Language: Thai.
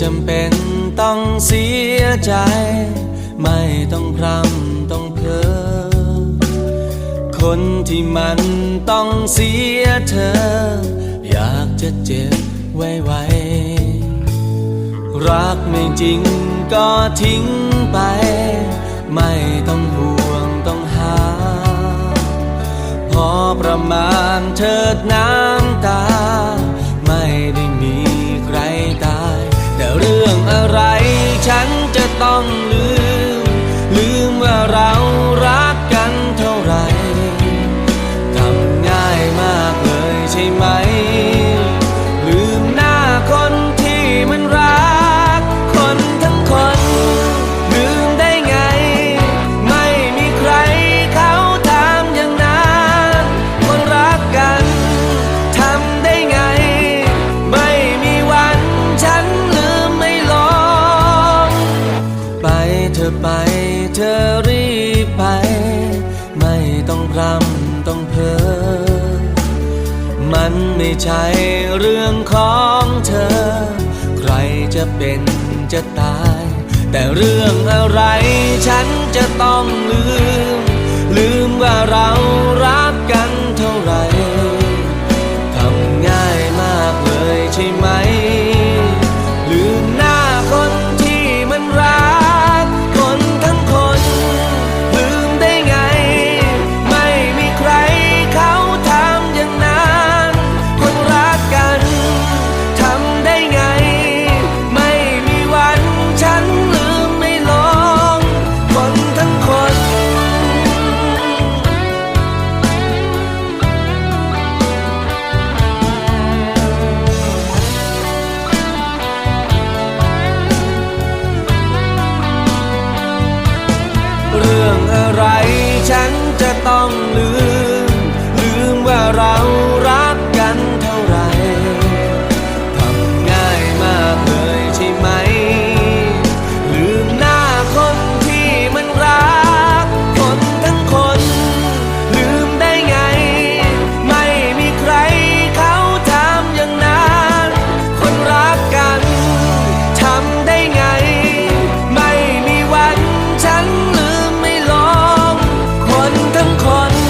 จำเป็นต้องเสียใจ ไม่ต้องพรำต้องเพ้อคนที่มันต้องเสียเธอ อยากจะเจ็บไว้ไว้รักไม่จริงก็ทิ้งไป ไม่ต้องห่วงต้องหา พอประมาณเถิดน้ำตา ต้องลืม ลืมว่าเรารักกันเท่าไหร่ทำง่ายมากเลยใช่ไหม ไป เธอรีบไป ไม่ต้องพรำต้องเพ้อ มันไม่ใช่เรื่องของเธอ ใครจะเป็นจะตาย แต่เรื่องอะไรฉันจะต้องลืม ลืมว่าเรารักกันเท่าไหร่ทำง่ายมากเลยใช่ไหม ฉันจะต้องลืม ลืมว่าเรา คน